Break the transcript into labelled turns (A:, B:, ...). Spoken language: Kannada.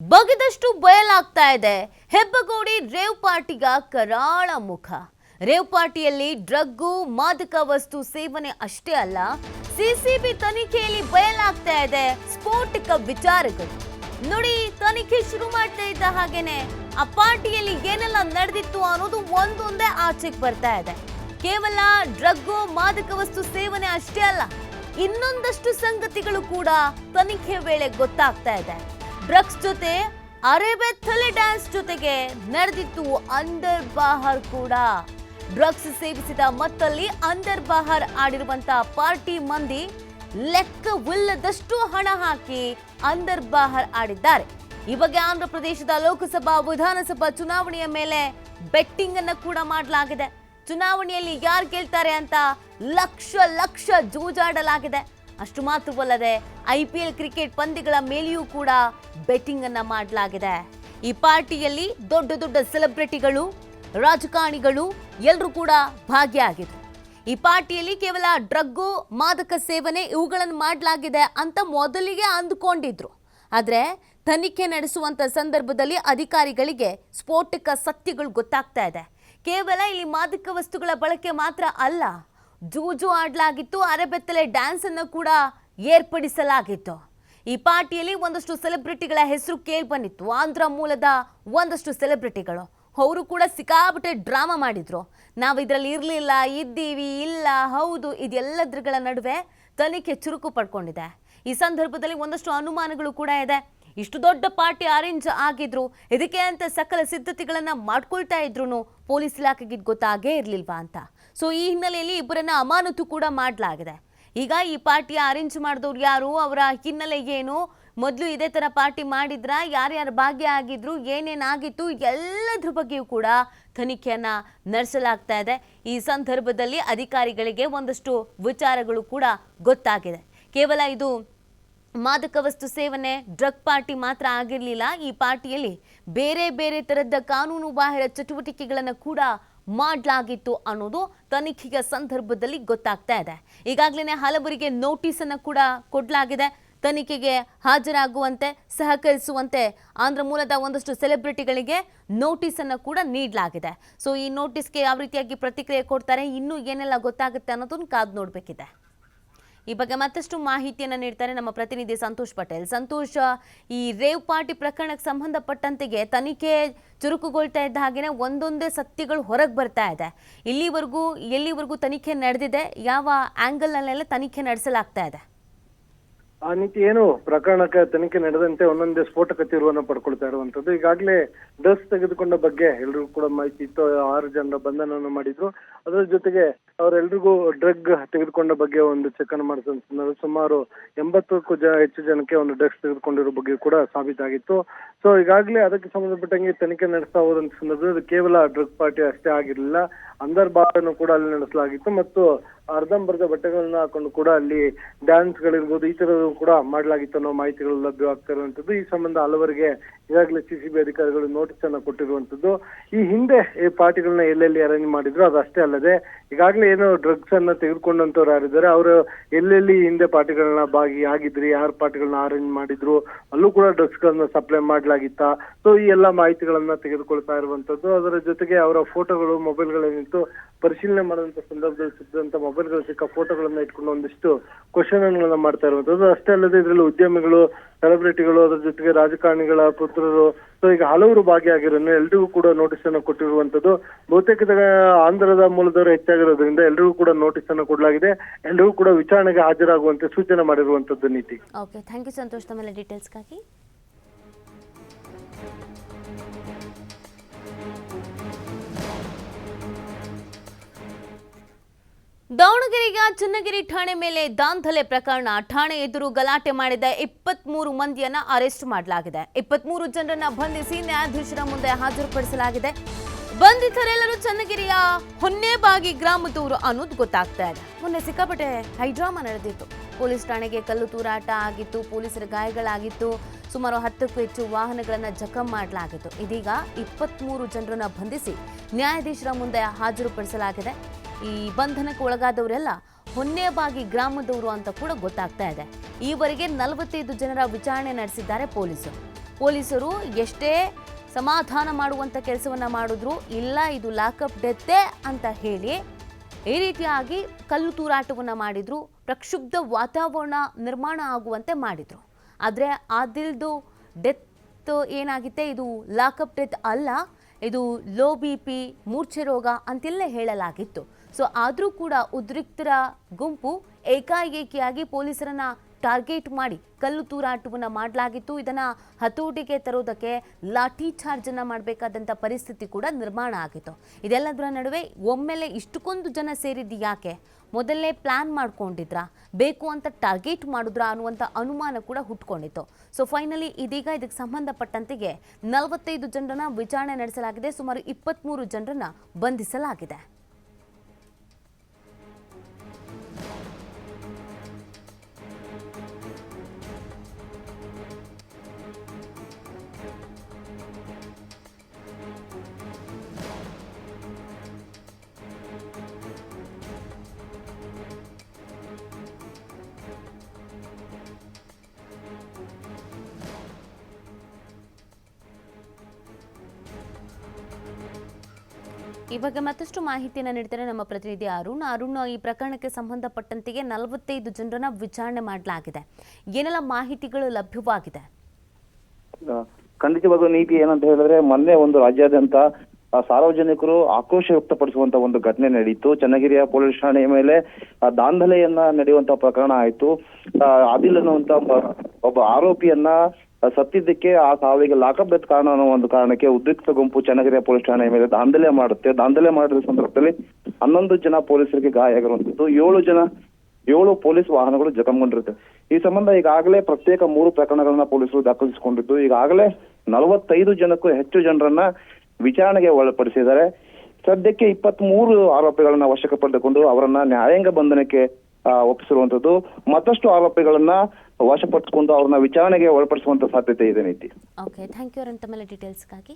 A: ಬಗೆದಷ್ಟು ಬಯಲಾಗ್ತಾ ಇದೆ. ಹೆಬ್ಬಗೋಡಿ ರೇವ್ ಪಾರ್ಟಿಗ ಕರಾಳ ಮುಖ. ರೇವ್ ಪಾರ್ಟಿಯಲ್ಲಿ ಡ್ರಗ್ಗು, ಮಾದಕ ವಸ್ತು ಸೇವನೆ ಅಷ್ಟೇ ಅಲ್ಲ, ಸಿಸಿಬಿ ತನಿಖೆಯಲ್ಲಿ ಬಯಲಾಗ್ತಾ ಇದೆ ಸ್ಫೋಟಕ ವಿಚಾರಗಳು. ನೋಡಿ, ತನಿಖೆ ಶುರು ಮಾಡ್ತಾ ಇದ್ದ ಹಾಗೇನೆ, ಆ ಪಾರ್ಟಿಯಲ್ಲಿ ಏನೆಲ್ಲ ನಡೆದಿತ್ತು ಅನ್ನೋದು ಒಂದೊಂದೇ ಆಚೆಗೆ ಬರ್ತಾ ಇದೆ. ಕೇವಲ ಡ್ರಗ್ಗು, ಮಾದಕ ವಸ್ತು ಸೇವನೆ ಅಷ್ಟೇ ಅಲ್ಲ, ಇನ್ನೊಂದಷ್ಟು ಸಂಗತಿಗಳು ಕೂಡ ತನಿಖೆ ವೇಳೆ ಗೊತ್ತಾಗ್ತಾ ಇದೆ. ಡ್ರಗ್ಸ್ ಜೊತೆ ಅರೆಬೆತ್ತಲೆ ಡ್ಯಾನ್ಸ್ ಜೊತೆಗೆ ನಡೆದಿತ್ತು ಅಂದರ್ ಬಾಹರ್ ಕೂಡ. ಡ್ರಗ್ಸ್ ಸೇವಿಸಿದ ಮತ್ತಲ್ಲಿ ಅಂದರ್ ಬಾಹರ್ ಆಡಿರುವಂತ ಪಾರ್ಟಿ ಮಂದಿ ಲೆಕ್ಕವಿಲ್ಲದಷ್ಟು ಹಣ ಹಾಕಿ ಅಂದರ್ ಬಾಹರ್ ಆಡಿದ್ದಾರೆ. ಈ ಬಗ್ಗೆ ಆಂಧ್ರ ಪ್ರದೇಶದ ಲೋಕಸಭಾ ವಿಧಾನಸಭಾ ಚುನಾವಣೆಯ ಮೇಲೆ ಬೆಟ್ಟಿಂಗ್ ಅನ್ನ ಕೂಡ ಮಾಡಲಾಗಿದೆ. ಚುನಾವಣೆಯಲ್ಲಿ ಯಾರು ಗೆಲ್ತಾರೆ ಅಂತ ಲಕ್ಷ ಲಕ್ಷ ಜೂಜಾಡಲಾಗಿದೆ. ಅಷ್ಟು ಮಾತ್ರವಲ್ಲದೆ ಐ ಪಿ ಎಲ್ ಕ್ರಿಕೆಟ್ ಪಂದ್ಯಗಳ ಮೇಲೆಯೂ ಕೂಡ ಬೆಟ್ಟಿಂಗ್ ಅನ್ನ ಮಾಡಲಾಗಿದೆ. ಈ ಪಾರ್ಟಿಯಲ್ಲಿ ದೊಡ್ಡ ದೊಡ್ಡ ಸೆಲೆಬ್ರಿಟಿಗಳು, ರಾಜಕಾರಣಿಗಳು ಎಲ್ಲರೂ ಕೂಡ ಭಾಗಿಯಾಗಿದ್ರು. ಈ ಪಾರ್ಟಿಯಲ್ಲಿ ಕೇವಲ ಡ್ರಗ್ಗು, ಮಾದಕ ಸೇವನೆ ಇವುಗಳನ್ನು ಮಾಡಲಾಗಿದೆ ಅಂತ ಮೊದಲಿಗೆ ಅಂದುಕೊಂಡಿದ್ರು. ಆದರೆ ತನಿಖೆ ನಡೆಸುವಂಥ ಸಂದರ್ಭದಲ್ಲಿ ಅಧಿಕಾರಿಗಳಿಗೆ ಸ್ಫೋಟಕ ಸತ್ಯಗಳು ಗೊತ್ತಾಗ್ತಾ ಇದೆ. ಕೇವಲ ಇಲ್ಲಿ ಮಾದಕ ವಸ್ತುಗಳ ಬಳಕೆ ಮಾತ್ರ ಅಲ್ಲ ಜೂಜು ಆಡಲಾಗಿತ್ತು, ಅರೆಬೆತ್ತಲೆ ಡ್ಯಾನ್ಸ್ ಅನ್ನು ಕೂಡ ಏರ್ಪಡಿಸಲಾಗಿತ್ತು. ಈ ಪಾರ್ಟಿಯಲ್ಲಿ ಒಂದಷ್ಟು ಸೆಲೆಬ್ರಿಟಿಗಳ ಹೆಸರು ಕೇಳಿ ಬಂದಿತ್ತು. ಆಂಧ್ರ ಮೂಲದ ಒಂದಷ್ಟು ಸೆಲೆಬ್ರಿಟಿಗಳು ಅವರು ಕೂಡ ಸಿಕ್ಕಾಬಿಟ್ಟೆ ಡ್ರಾಮಾ ಮಾಡಿದ್ರು. ನಾವು ಇದರಲ್ಲಿ ಇರಲಿಲ್ಲ, ಇದ್ದೀವಿ, ಇಲ್ಲ, ಹೌದು, ಇದೆಲ್ಲದ್ರಗಳ ನಡುವೆ ತನಿಖೆ ಚುರುಕು ಪಡ್ಕೊಂಡಿದೆ. ಈ ಸಂದರ್ಭದಲ್ಲಿ ಒಂದಷ್ಟು ಅನುಮಾನಗಳು ಕೂಡ ಇದೆ. ಇಷ್ಟು ದೊಡ್ಡ ಪಾರ್ಟಿ ಅರೇಂಜ್ ಆಗಿದ್ರು, ಇದಕ್ಕೆ ಅಂತ ಸಕಲ ಸಿದ್ಧತೆಗಳನ್ನ ಮಾಡ್ಕೊಳ್ತಾ ಇದ್ರು ಪೊಲೀಸ್ ಇಲಾಖೆಗೆ ಗೊತ್ತಾಗೇ ಇರ್ಲಿಲ್ವಾ ಅಂತ. ಸೊ ಈ ಹಿನ್ನೆಲೆಯಲ್ಲಿ ಇಬ್ಬರನ್ನ ಅಮಾನತು ಕೂಡ ಮಾಡಲಾಗಿದೆ. ಈಗ ಈ ಪಾರ್ಟಿ ಅರೇಂಜ್ ಮಾಡಿದವ್ರು ಯಾರು? ಅವರ ಹಿನ್ನೆಲೆ ಏನು? ಮೊದಲು ಇದೇ ಥರ ಪಾರ್ಟಿ ಮಾಡಿದ್ರ? ಯಾರ್ಯಾರು ಭಾಗ್ಯ ಆಗಿದ್ರು? ಏನೇನಾಗಿತ್ತು ಎಲ್ಲದ್ರ ಬಗ್ಗೆಯೂ ಕೂಡ ತನಿಖೆಯನ್ನು ನಡೆಸಲಾಗ್ತಾ ಇದೆ. ಈ ಸಂದರ್ಭದಲ್ಲಿ ಅಧಿಕಾರಿಗಳಿಗೆ ಒಂದಷ್ಟು ವಿಚಾರಗಳು ಕೂಡ ಗೊತ್ತಾಗಿದೆ. ಕೇವಲ ಇದು ಮಾದಕ ವಸ್ತು ಸೇವನೆ, ಡ್ರಗ್ ಪಾರ್ಟಿ ಮಾತ್ರ ಆಗಿರಲಿಲ್ಲ. ಈ ಪಾರ್ಟಿಯಲ್ಲಿ ಬೇರೆ ಬೇರೆ ಥರದ ಕಾನೂನು ಬಾಹಿರ ಚಟುವಟಿಕೆಗಳನ್ನು ಕೂಡ ಮಾಡಲಾಗಿತ್ತು ಅನ್ನೋದು ತನಿಖೆಯ ಸಂದರ್ಭದಲ್ಲಿ ಗೊತ್ತಾಗ್ತಾ ಇದೆ. ಈಗಾಗಲೇ ಹಲವರಿಗೆ ನೋಟಿಸ್ ಅನ್ನು ಕೂಡ ಕೊಡಲಾಗಿದೆ. ತನಿಖೆಗೆ ಹಾಜರಾಗುವಂತೆ, ಸಹಕರಿಸುವಂತೆ ಆಂಧ್ರ ಮೂಲದ ಒಂದಷ್ಟು ಸೆಲೆಬ್ರಿಟಿಗಳಿಗೆ ನೋಟಿಸ್ ಅನ್ನು ಕೂಡ ನೀಡಲಾಗಿದೆ. ಸೊ, ಈ ನೋಟಿಸ್ಗೆ ಯಾವ ರೀತಿಯಾಗಿ ಪ್ರತಿಕ್ರಿಯೆ ಕೊಡ್ತಾರೆ, ಇನ್ನೂ ಏನೆಲ್ಲ ಗೊತ್ತಾಗುತ್ತೆ ಅನ್ನೋದನ್ನು ಕಾದು ನೋಡಬೇಕಿದೆ. ಈ ಬಗ್ಗೆ ಮತ್ತಷ್ಟು ಮಾಹಿತಿಯನ್ನು ನೀಡ್ತಾರೆ ನಮ್ಮ ಪ್ರತಿನಿಧಿ ಸಂತೋಷ್ ಪಟೇಲ್. ಸಂತೋಷ, ಈ ರೇವ್ ಪಾರ್ಟಿ ಪ್ರಕರಣಕ್ಕೆ ಸಂಬಂಧಪಟ್ಟಂತೆಗೆ ತನಿಖೆ ಚುರುಕುಗೊಳ್ತಾ ಇದ್ದ ಹಾಗೆಯೇ ಒಂದೊಂದೇ ಸತ್ಯಗಳು ಹೊರಗೆ ಬರ್ತಾ ಇದೆ. ಇಲ್ಲಿವರೆಗೂ, ಎಲ್ಲಿವರೆಗೂ ತನಿಖೆ ನಡೆದಿದೆ? ಯಾವ ಆಂಗಲ್ನಲ್ಲೆಲ್ಲ ತನಿಖೆ ನಡೆಸಲಾಗ್ತಾ ಇದೆ?
B: ಆ ನೀತಿ ಏನು? ಪ್ರಕರಣಕ್ಕೆ ತನಿಖೆ ನಡೆದಂತೆ ಒಂದೊಂದೇ ಸ್ಫೋಟಕ ತಿರುವನ್ನು ಪಡ್ಕೊಳ್ತಾ ಇರುವಂತದ್ದು ಈಗಾಗಲೇ ಡ್ರೆಸ್ ತೆಗೆದುಕೊಂಡ ಬಗ್ಗೆ ಎಲ್ರಿಗೂ ಕೂಡ ಮಾಹಿತಿ ಇತ್ತು. ಆರು ಜನರ ಬಂಧನವನ್ನು ಮಾಡಿದ್ರು. ಅದರ ಜೊತೆಗೆ ಅವರೆಲ್ರಿಗೂ ಡ್ರಗ್ ತೆಗೆದುಕೊಂಡ ಬಗ್ಗೆ ಒಂದು ಚೆಕ್ ಅನ್ನು ಮಾಡಿದ ಸುಮಾರು ಎಂಬತ್ತಕ್ಕೂ ಜನ ಹೆಚ್ಚು ಜನಕ್ಕೆ ಒಂದು ಡ್ರಗ್ಸ್ ತೆಗೆದುಕೊಂಡಿರೋ ಬಗ್ಗೆ ಕೂಡ ಸಾಬೀತಾಗಿತ್ತು. ಸೊ ಈಗಾಗಲೇ ಅದಕ್ಕೆ ಸಂಬಂಧಪಟ್ಟಂಗೆ ತನಿಖೆ ನಡೆಸ್ತಾ ಹೋದಂತ ಸಂದರ್ಭದಲ್ಲಿ ಕೇವಲ ಡ್ರಗ್ ಪಾರ್ಟಿ ಅಷ್ಟೇ ಆಗಿರಲಿಲ್ಲ. ಅಂದರ್ ಅನ್ನು ಕೂಡ ಅಲ್ಲಿ ನಡೆಸಲಾಗಿತ್ತು. ಮತ್ತು ಅರ್ಧಂಬರ್ಧ ಬಟ್ಟೆಗಳನ್ನ ಹಾಕೊಂಡು ಕೂಡ ಅಲ್ಲಿ ಡ್ಯಾನ್ಸ್ ಗಳಿರ್ಬೋದು, ಈ ತರದ್ದು ಕೂಡ ಮಾಡಲಾಗಿತ್ತು ಅನ್ನೋ ಮಾಹಿತಿಗಳು ಲಭ್ಯವಾಗ್ತಾ ಇರುವಂತದ್ದು ಈ ಸಂಬಂಧ ಹಲವರಿಗೆ ಈಗಾಗಲೇ ಸಿಸಿಬಿ ಅಧಿಕಾರಿಗಳು ನೋಟಿಸ್ ಅನ್ನ ಕೊಟ್ಟಿರುವಂತದ್ದು ಈ ಹಿಂದೆ ಈ ಪಾರ್ಟಿಗಳನ್ನ ಎಲ್ಲೆಲ್ಲಿ ಅರೇಂಜ್ ಮಾಡಿದ್ರು ಅಷ್ಟೇ ಅಲ್ಲದೆ, ಈಗಾಗಲೇ ಏನು ಡ್ರಗ್ಸ್ ಅನ್ನ ತೆಗೆದುಕೊಂಡಂತವ್ರು ಯಾರಿದ್ದಾರೆ, ಅವರು ಎಲ್ಲೆಲ್ಲಿ ಹಿಂದೆ ಪಾರ್ಟಿಗಳನ್ನ ಭಾಗಿ ಆಗಿದ್ರಿ, ಯಾರು ಪಾರ್ಟಿಗಳನ್ನ ಅರೇಂಜ್ ಮಾಡಿದ್ರು, ಅಲ್ಲೂ ಕೂಡ ಡ್ರಗ್ಸ್ ಗಳನ್ನ ಸಪ್ಲೈ ಮಾಡಲಾಗಿತ್ತಾ? ಸೊ ಈ ಎಲ್ಲಾ ಮಾಹಿತಿಗಳನ್ನ ತೆಗೆದುಕೊಳ್ತಾ ಇರುವಂತದ್ದು ಅದರ ಜೊತೆಗೆ ಅವರ ಫೋಟೋಗಳು ಮೊಬೈಲ್ಗಳೇನಿತ್ತು ಪರಿಶೀಲನೆ ಮಾಡುವಂತ ಸಂದರ್ಭದಲ್ಲಿ ಸಿದ್ಧಂತ ಮೊಬೈಲ್ಗಳು ಸಿಕ್ಕ ಫೋಟೋಗಳನ್ನ ಇಟ್ಕೊಂಡು ಒಂದಿಷ್ಟು ಕ್ವಶನ್ ಗಳನ್ನ ಮಾಡ್ತಾ ಇರುವಂತದ್ದು. ಅಷ್ಟೇ ಅಲ್ಲದೆ ಇದರಲ್ಲಿ ಉದ್ಯಮಿಗಳು ಸೆಲೆಬ್ರಿಟಿಗಳು ಅದರ ಜೊತೆಗೆ ರಾಜಕಾರಣಿಗಳ, ಪುತ್ರರು ಸೊ ಈಗ ಹಲವರು ಭಾಗಿಯಾಗಿರೋನು ಎಲ್ರಿಗೂ ಕೂಡ ನೋಟಿಸ್ ಅನ್ನು ಕೊಟ್ಟಿರುವಂತದ್ದು. ಬಹುತೇಕ ಆಂಧ್ರದ ಮೂಲದವರು ಹೆಚ್ಚಾಗಿರೋದ್ರಿಂದ ಎಲ್ರಿಗೂ ಕೂಡ ನೋಟಿಸ್ ಅನ್ನು ಕೊಡಲಾಗಿದೆ. ಎಲ್ರಿಗೂ ಕೂಡ ವಿಚಾರಣೆಗೆ ಹಾಜರಾಗುವಂತೆ ಸೂಚನೆ ಮಾಡಿರುವಂತದ್ದು ನೀತಿ.
A: ಓಕೆ ಥ್ಯಾಂಕ್ ಯು ಸಂತೋಷ್ ಡೀಟೇಲ್ಸ್ಗಾಗಿ ದಾವಣಗೆರೆಯ ಚನ್ನಗಿರಿ ಠಾಣೆ ಮೇಲೆ ದಾಂಧಲೆ ಪ್ರಕರಣ. ಠಾಣೆ ಎದುರು ಗಲಾಟೆ ಮಾಡಿದ ಇಪ್ಪತ್ಮೂರು ಮಂದಿಯನ್ನ ಅರೆಸ್ಟ್ ಮಾಡಲಾಗಿದೆ. ಇಪ್ಪತ್ಮೂರು ಜನರನ್ನ ಬಂಧಿಸಿ ನ್ಯಾಯಾಧೀಶರ ಮುಂದೆ ಹಾಜರುಪಡಿಸಲಾಗಿದೆ. ಬಂಧಿತರೆಲ್ಲರೂ ಚನ್ನಗಿರಿಯ ಹೊನ್ನೇಬಾಗಿ ಗ್ರಾಮದವರು ಅನ್ನೋದು ಗೊತ್ತಾಗ್ತಾ ಇದೆ. ಮೊನ್ನೆ ಸಿಕ್ಕಾಪಟ್ಟೆ ಹೈಡ್ರಾಮಾ ನಡೆದಿತ್ತು. ಪೊಲೀಸ್ ಠಾಣೆಗೆ ಕಲ್ಲು ತೂರಾಟ ಆಗಿತ್ತು, ಪೊಲೀಸರ ಗಾಯಗಳಾಗಿತ್ತು, ಸುಮಾರು ಹತ್ತಕ್ಕೂ ಹೆಚ್ಚು ವಾಹನಗಳನ್ನು ಜಖಂ ಮಾಡಲಾಗಿತ್ತು. ಇದೀಗ ಇಪ್ಪತ್ಮೂರು ಜನರನ್ನ ಬಂಧಿಸಿ ನ್ಯಾಯಾಧೀಶರ ಮುಂದೆ ಹಾಜರುಪಡಿಸಲಾಗಿದೆ. ಈ ಬಂಧನಕ್ಕೆ ಒಳಗಾದವರೆಲ್ಲ ಹೊನ್ನೇಬಾಗಿ ಗ್ರಾಮದವರು ಅಂತ ಕೂಡ ಗೊತ್ತಾಗ್ತಾ ಇದೆ. ಈವರೆಗೆ ನಲವತ್ತೈದು ಜನರ ವಿಚಾರಣೆ ನಡೆಸಿದ್ದಾರೆ ಪೊಲೀಸರು. ಪೊಲೀಸರು ಎಷ್ಟೇ ಸಮಾಧಾನ ಮಾಡುವಂಥ ಕೆಲಸವನ್ನ ಮಾಡಿದ್ರು ಇಲ್ಲ, ಇದು ಲಾಕಪ್ ಡೆತ್ತೆ ಅಂತ ಹೇಳಿ ಈ ರೀತಿಯಾಗಿ ಕಲ್ಲು ತೂರಾಟವನ್ನು ಮಾಡಿದ್ರು, ಪ್ರಕ್ಷುಬ್ಧ ವಾತಾವರಣ ನಿರ್ಮಾಣ ಆಗುವಂತೆ ಮಾಡಿದ್ರು. ಆದರೆ ಆದಿಲ್ದು ಡೆತ್ ಏನಾಗಿತ್ತೆ, ಇದು ಲಾಕಪ್ ಡೆತ್ ಅಲ್ಲ ಇದು ಲೋ ಬಿ ಪಿ, ಮೂರ್ಛೆ ರೋಗ ಅಂತೆಲ್ಲ ಹೇಳಲಾಗಿತ್ತು. ಸೊ ಆದರೂ ಕೂಡ ಉದ್ರಿಕ್ತರ ಗುಂಪು ಏಕಾಏಕಿಯಾಗಿ ಪೊಲೀಸರನ್ನ ಟಾರ್ಗೆಟ್ ಮಾಡಿ ಕಲ್ಲು ತೂರಾಟವನ್ನು ಮಾಡಲಾಗಿತ್ತು. ಇದನ್ನು ಹತೋಟಿಗೆ ತರೋದಕ್ಕೆ ಲಾಠಿ ಚಾರ್ಜ್ ಅನ್ನ ಮಾಡಬೇಕಾದಂಥ ಪರಿಸ್ಥಿತಿ ಕೂಡ ನಿರ್ಮಾಣ ಆಗಿತ್ತು. ಇದೆಲ್ಲದರ ನಡುವೆ ಒಮ್ಮೆಲೆ ಇಷ್ಟಕ್ಕೊಂದು ಜನ ಸೇರಿದ್ದು ಯಾಕೆ? ಮೊದಲನೇ ಪ್ಲ್ಯಾನ್ ಮಾಡ್ಕೊಂಡಿದ್ರಾ? ಬೇಕು ಅಂತ ಟಾರ್ಗೆಟ್ ಮಾಡಿದ್ರಾ ಅನ್ನುವಂಥ ಅನುಮಾನ ಕೂಡ ಹುಟ್ಕೊಂಡಿತ್ತು. ಸೊ ಫೈನಲಿ ಇದೀಗ ಇದಕ್ಕೆ ಸಂಬಂಧಪಟ್ಟಂತೆಗೆ ನಲವತ್ತೈದು ಜನರನ್ನ ವಿಚಾರಣೆ ನಡೆಸಲಾಗಿದೆ. ಸುಮಾರು ಇಪ್ಪತ್ತ್ಮೂರು ಜನರನ್ನ ಬಂಧಿಸಲಾಗಿದೆ. ಈ ಬಗ್ಗೆ ಮತ್ತಷ್ಟು ಮಾಹಿತಿಯನ್ನು ನೀಡ್ತಾರೆ ನಮ್ಮ ಪ್ರತಿನಿಧಿ ಅರುಣ್. ಅರುಣ್ ಈ ಪ್ರಕರಣಕ್ಕೆ ಸಂಬಂಧಪಟ್ಟಂತೆಗೆ ನಲವತ್ತೈದು ಜನರನ್ನ ವಿಚಾರಣೆ ಮಾಡಲಾಗಿದೆ. ಏನೆಲ್ಲ ಮಾಹಿತಿಗಳು ಲಭ್ಯವಾಗಿದೆ?
C: ಆ, ಖಂಡಿತವಾಗ್ಲೂ ನೀತಿ ಏನಂತ ಹೇಳಿದ್ರೆ ಮೊನ್ನೆ ಒಂದು ರಾಜ್ಯಾದ್ಯಂತ ಸಾರ್ವಜನಿಕರು ಆಕ್ರೋಶ ವ್ಯಕ್ತಪಡಿಸುವಂತ ಒಂದು ಘಟನೆ ನಡೆಯಿತು ಚನ್ನಗಿರಿಯ ಪೊಲೀಸ್ ಠಾಣೆಯ ಮೇಲೆ ದಾಂಧಲೆಯನ್ನ ನಡೆಯುವಂತ ಪ್ರಕರಣ ಆಯ್ತು. ಆದಿಲ್ ಅನ್ನುವಂತ ಒಬ್ಬ- ಆರೋಪಿಯನ್ನ ಸತ್ತಿದ್ದಕ್ಕೆ ಆ ಸಾವಿಗೆ ಲಾಕಪ್ ಡೆತ್ ಕಾರಣ ಅನ್ನೋ ಒಂದು ಕಾರಣಕ್ಕೆ ಉದ್ರಿಕ್ತ ಗುಂಪು ಚನ್ನಗಿರಿಯ ಪೊಲೀಸ್ ಠಾಣೆ ಮೇಲೆ ದಾಂಧಲೆ ಮಾಡುತ್ತೆ. ದಾಂಧಲೆ ಮಾಡಿದ ಸಂದರ್ಭದಲ್ಲಿ ಹನ್ನೊಂದು ಜನ ಪೊಲೀಸರಿಗೆ ಗಾಯ ಆಗಿರುವಂತದ್ದು ಏಳು ಜನ, ಏಳು ಪೊಲೀಸ್ ವಾಹನಗಳು ಜಖಂಗೊಂಡಿರುತ್ತೆ. ಈ ಸಂಬಂಧ ಈಗಾಗಲೇ ಪ್ರತ್ಯೇಕ ಮೂರು ಪ್ರಕರಣಗಳನ್ನ ಪೊಲೀಸರು ದಾಖಲಿಸಿಕೊಂಡಿದ್ದು, ಈಗಾಗಲೇ ನಲವತ್ತೈದು ಜನಕ್ಕೂ ಹೆಚ್ಚು ಜನರನ್ನ ವಿಚಾರಣೆಗೆ ಒಳಪಡಿಸಿದ್ದಾರೆ. ಸದ್ಯಕ್ಕೆ ಇಪ್ಪತ್ತ್ ಮೂರು ಆರೋಪಿಗಳನ್ನ ವಶಕ್ಕೆ ಪಡೆದುಕೊಂಡು ಅವರನ್ನ ನ್ಯಾಯಾಂಗ ಬಂಧನಕ್ಕೆ ಒಪ್ಪಿಸಿರುವಂತದ್ದು. ಮತ್ತಷ್ಟು ಆರೋಪಿಗಳನ್ನ ವಶಪಡಿಸಿಕೊಂಡು ಅವ್ರನ್ನ ವಿಚಾರಣೆಗೆ ಒಳಪಡಿಸುವಂತ ಸಾಧ್ಯತೆ ಇದೆ ನೀತಿ
A: ಓಕೆ ಥ್ಯಾಂಕ್ ಯು ಅರುಣ್. ತಮ್ಮೆಲ್ಲ ಡೀಟೇಲ್ಸ್ಗಾಗಿ